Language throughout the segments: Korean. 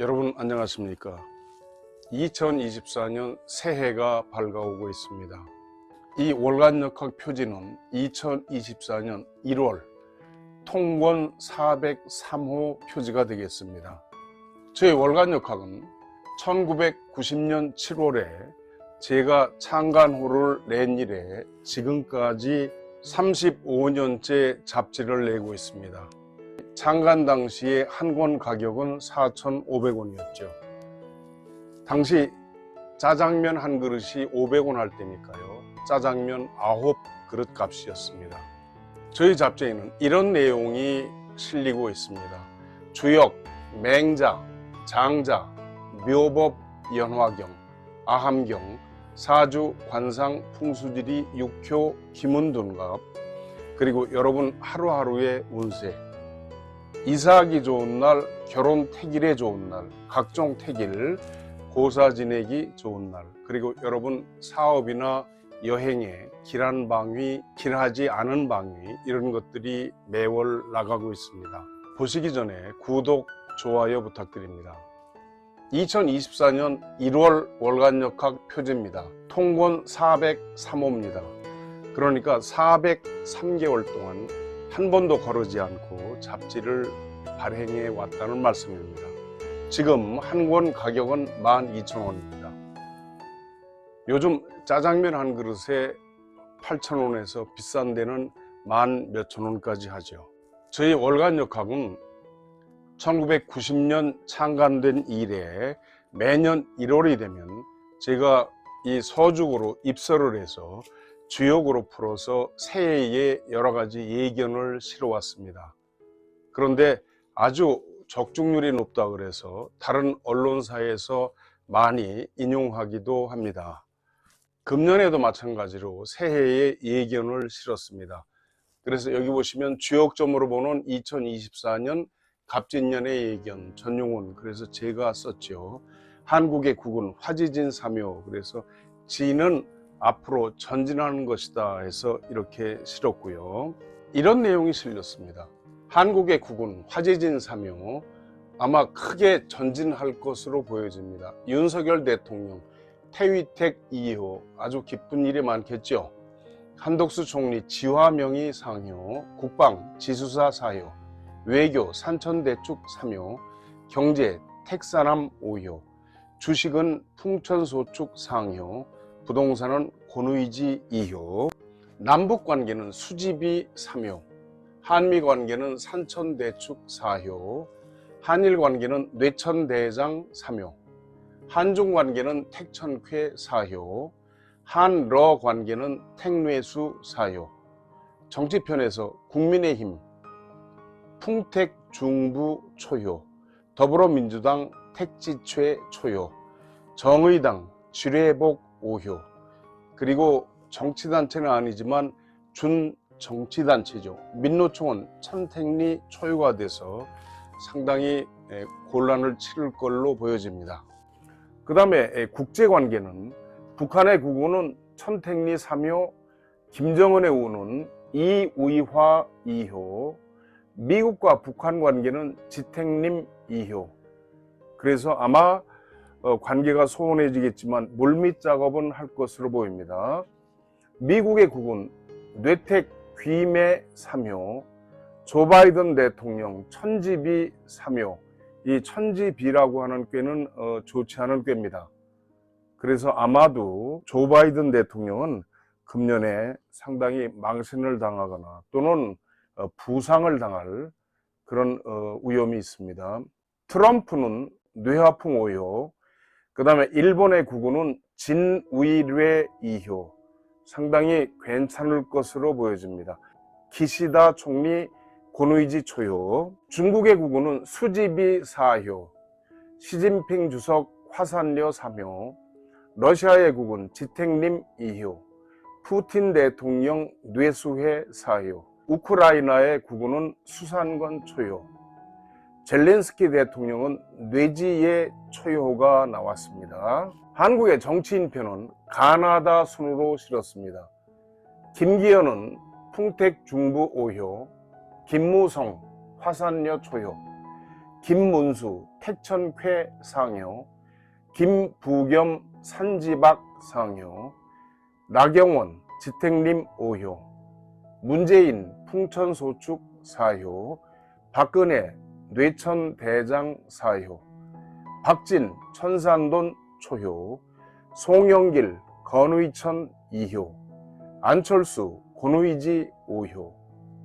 여러분 안녕하십니까? 2024년 새해가 밝아오고 있습니다. 이 월간역학 표지는 2024년 1월 통권 403호 표지가 되겠습니다. 저희 월간역학은 1990년 7월에 제가 창간호를 낸 이래 지금까지 35년째 잡지를 내고 있습니다. 창간 당시에 한권 가격은 4,500원이었죠. 당시 짜장면 한 그릇이 500원 할 때니까요. 짜장면 9그릇 값이었습니다. 저희 잡지에는 이런 내용이 실리고 있습니다. 주역, 맹자, 장자, 묘법, 연화경, 아함경, 사주, 관상, 풍수지리, 육효, 기문둔갑, 그리고 여러분 하루하루의 운세, 이사하기 좋은 날, 결혼 택일에 좋은 날, 각종 택일, 고사 지내기 좋은 날, 그리고 여러분 사업이나 여행에 길한 방위, 길하지 않은 방위 이런 것들이 매월 나가고 있습니다. 보시기 전에 구독, 좋아요 부탁드립니다. 2024년 1월 월간 역학 표지입니다. 통권 403호입니다. 그러니까 403개월 동안 한 번도 거르지 않고 잡지를 발행해 왔다는 말씀입니다. 지금 한 권 가격은 12,000원입니다. 요즘 짜장면 한 그릇에 8,000원에서 비싼 데는 만 몇천 원까지 하죠. 저희 월간역학은 1990년 창간된 이래 매년 1월이 되면 제가 이 서죽으로 입설을 해서 주역으로 풀어서 새해에 여러 가지 예견을 실어왔습니다. 그런데 아주 적중률이 높다 그래서 다른 언론사에서 많이 인용하기도 합니다. 금년에도 마찬가지로 새해에 예견을 실었습니다. 그래서 여기 보시면 주역점으로 보는 2024년 갑진년의 예견 전용훈 그래서 제가 썼죠. 한국의 국은 화지진 사묘 그래서 지는 앞으로 전진하는 것이다 해서 이렇게 실었고요. 이런 내용이 실렸습니다. 한국의 국은 화재진 사묘 아마 크게 전진할 것으로 보여집니다. 윤석열 대통령 태위택 2호 아주 기쁜 일이 많겠죠. 한덕수 총리 지화명의 상효, 국방 지수사 사효, 외교 산천대축 3호, 경제 택사남 5효, 주식은 풍천소축 상효, 부동산은 권의지 2효, 남북 관계는 수집이 3효, 한미 관계는 산천대축 4효, 한일 관계는 뇌천대장 3효, 한중 관계는 택천쾌 4효, 한러 관계는 택뇌수 4효, 정치편에서 국민의힘 풍택 중부 초효, 더불어민주당 택지최 초효, 정의당 지뢰복 5효, 그리고 정치단체는 아니지만 준 정치단체죠. 민노총은 천택리 초유가 돼서 상당히 에, 곤란을 치를 걸로 보여집니다. 그 다음에 국제관계는 북한의 국우는 천택리 3호, 김정은의 우는 이우이화 2호, 미국과 북한 관계는 지택림 2호. 그래서 아마 어, 관계가 소원해지겠지만 물밑 작업은 할 것으로 보입니다. 미국의 국은 뇌택 귀매 3호, 조 바이든 대통령 천지비 3호, 이 천지비라고 하는 꾀는 어, 좋지 않은 꾀입니다. 그래서 아마도 조 바이든 대통령은 금년에 상당히 망신을 당하거나 또는 어, 부상을 당할 그런 어, 위험이 있습니다. 트럼프는 뇌화풍 5호, 그 다음에 일본의 국우는 진위뢰 2호, 상당히 괜찮을 것으로 보여집니다. 기시다 총리 고노이지 초효, 중국의 국우는 수지비 4효, 시진핑 주석 화산료 3효, 러시아의 국은 지택림 2효, 푸틴 대통령 뇌수회 4효, 우크라이나의 국우는 수산권 초효, 젤렌스키 대통령은 뇌지의 초효가 나왔습니다. 한국의 정치인편은 가나다 순으로 실었습니다. 김기현은 풍택 중부 5효, 김무성 화산여 초효, 김문수 택천쾌 상효, 김부겸 산지박 상효, 나경원 지택림 5효, 문재인 풍천소축 4효, 박근혜 뇌천 대장 4효, 박진 천산돈 초효, 송영길 건의천 2효, 안철수 권의지 5효,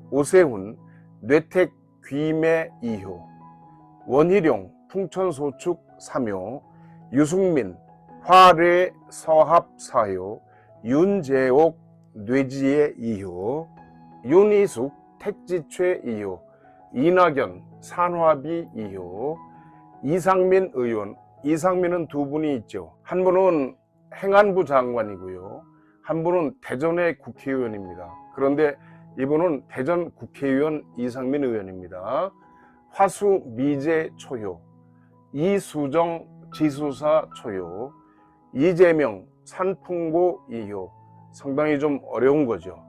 오세훈 뇌택 귀매 2효, 원희룡 풍천소축 3효, 유승민 화뢰 서합 4효, 윤재옥 뇌지혜 2효, 윤희숙 택지최 2효, 이낙연 산화비 2효, 이상민 의원, 이상민은 두 분이 있죠. 한 분은 행안부 장관이고요. 한 분은 대전의 국회의원입니다. 그런데 이분은 대전 국회의원 이상민 의원입니다. 화수 미제 초효, 이수정 지수사 초효, 이재명 산풍고 2효, 상당히 좀 어려운 거죠.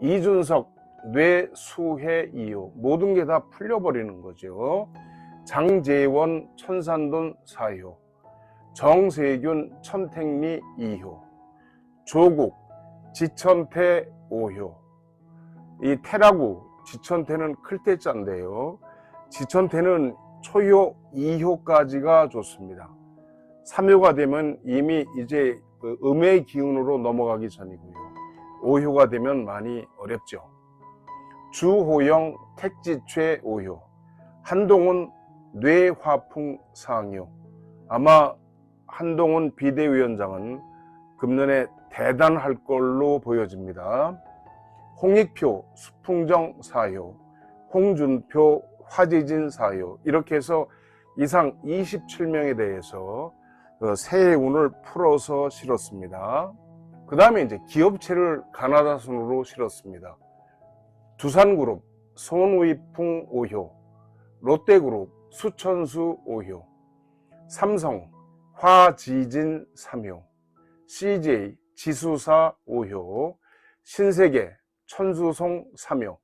이준석 뇌수해 2효, 모든 게 다 풀려버리는 거죠. 장재원 천산돈 4효, 정세균 천택리 2효, 조국 지천태 5효. 이 태라구 지천태는 클 때자인데요. 지천태는 초효 2효까지가 좋습니다. 3효가 되면 이미 이제 그 음의 기운으로 넘어가기 전이고요. 5효가 되면 많이 어렵죠. 주호영 택지최 5효, 한동훈 뇌화풍 상효. 아마 한동훈 비대위원장은 금년에 대단할 걸로 보여집니다. 홍익표 수풍정 사효, 홍준표 화재진 사효 이렇게 해서 이상 27명에 대해서 그 새해 운을 풀어서 실었습니다. 그 다음에 이제 기업체를 가나다 순으로 실었습니다. 두산그룹 손우이풍 5효, 롯데그룹 수천수 5효, 삼성 화지진 3효, CJ 지수사 5효, 신세계 천수송 3효,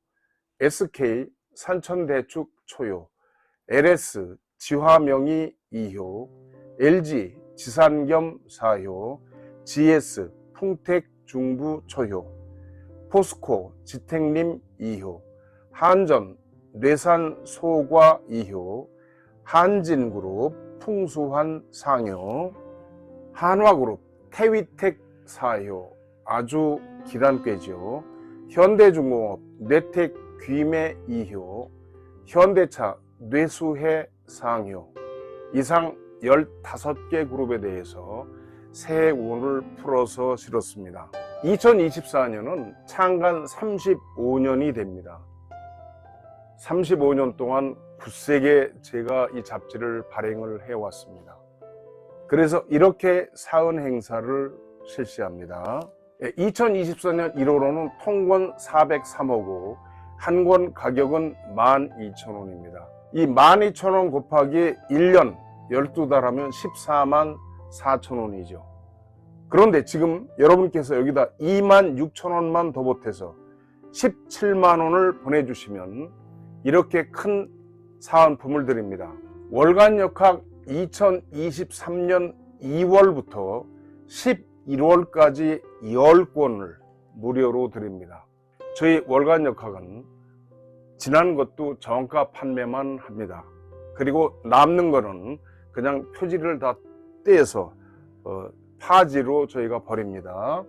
SK 산천대축 초효, LS 지화명이 2효, LG 지산겸 4효, GS 풍택 중부 초효, 포스코 지택림 2효, 한전 뇌산 소과 2효, 한진그룹 풍수환 상효, 한화그룹 태위택 4효, 아주 기단꾀죠. 현대중공업 뇌택 귀매 2효, 현대차 뇌수해 상효. 이상 15개 그룹에 대해서 새해 운을 풀어서 실었습니다. 2024년은 창간 35년이 됩니다. 35년 동안 굳세게 제가 이 잡지를 발행을 해왔습니다. 그래서 이렇게 사은 행사를 실시합니다. 2024년 1월호는 통권 403호고 한 권 가격은 12,000원입니다. 이 12,000원 곱하기 1년 12달 하면 14만 4천원이죠. 그런데 지금 여러분께서 여기다 2만 6천 원만 더 보태서 17만 원을 보내주시면 이렇게 큰 사은품을 드립니다. 월간 역학 2023년 2월부터 11월까지 10권을 무료로 드립니다. 저희 월간 역학은 지난 것도 정가 판매만 합니다. 그리고 남는 거는 그냥 표지를 다 떼서 어, 파지로 저희가 버립니다.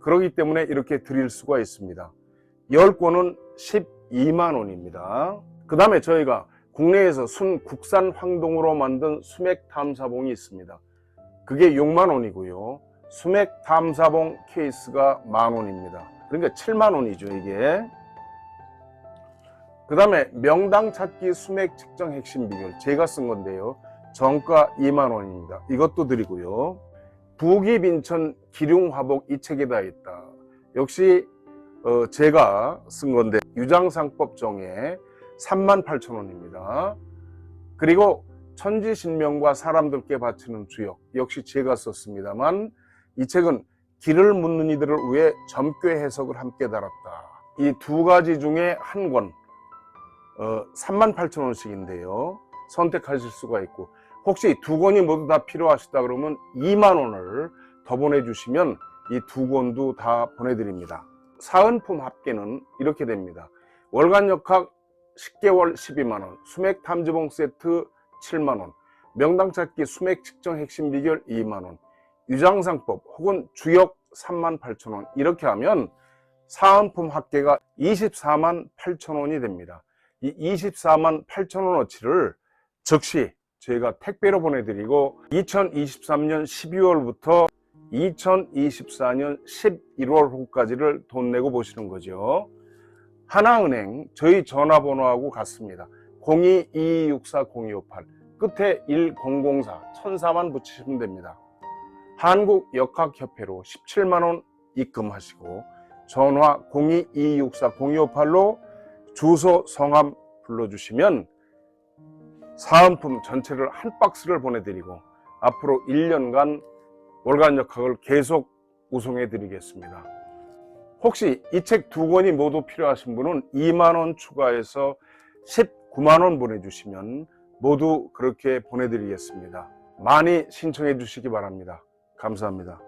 그렇기 때문에 이렇게 드릴 수가 있습니다. 10권은 12만 원입니다. 그 다음에 저희가 국내에서 순 국산 황동으로 만든 수맥 탐사봉이 있습니다. 그게 6만 원이고요. 수맥 탐사봉 케이스가 만 원입니다. 그러니까 7만 원이죠, 이게. 그 다음에 명당 찾기 수맥 측정 핵심 비결. 제가 쓴 건데요. 정가 2만 원입니다. 이것도 드리고요. 부기빈천 기륭화복 이 책에 다 있다. 역시 어, 제가 쓴 건데 유장상법 정에 3만 8천 원입니다. 그리고 천지신명과 사람들께 바치는 주역 역시 제가 썼습니다만 이 책은 길을 묻는 이들을 위해 점괘 해석을 함께 달았다. 이 두 가지 중에 한 권, 어, 3만 8천 원씩인데요. 선택하실 수가 있고 혹시 두 권이 모두 다 필요하시다 그러면 2만 원을 더 보내주시면 이 두 권도 다 보내드립니다. 사은품 합계는 이렇게 됩니다. 월간 역학 10개월 12만 원, 수맥 탐지봉 세트 7만 원, 명당 찾기 수맥 측정 핵심 비결 2만 원, 유장상법 혹은 주역 3만 8천 원 이렇게 하면 사은품 합계가 24만 8천 원이 됩니다. 이 24만 8천 원어치를 즉시 저희가 택배로 보내드리고 2023년 12월부터 2024년 11월호까지를 돈 내고 보시는 거죠. 하나은행 저희 전화번호하고 같습니다. 0222640258 끝에 1004 1004만 붙이시면 됩니다. 한국역학협회로 17만원 입금하시고 전화 0222640258로 주소 성함 불러주시면 사은품 전체를 한 박스를 보내드리고 앞으로 1년간 월간 역학을 계속 우송해 드리겠습니다. 혹시 이 책 두 권이 모두 필요하신 분은 2만원 추가해서 19만원 보내주시면 모두 그렇게 보내드리겠습니다. 많이 신청해 주시기 바랍니다. 감사합니다.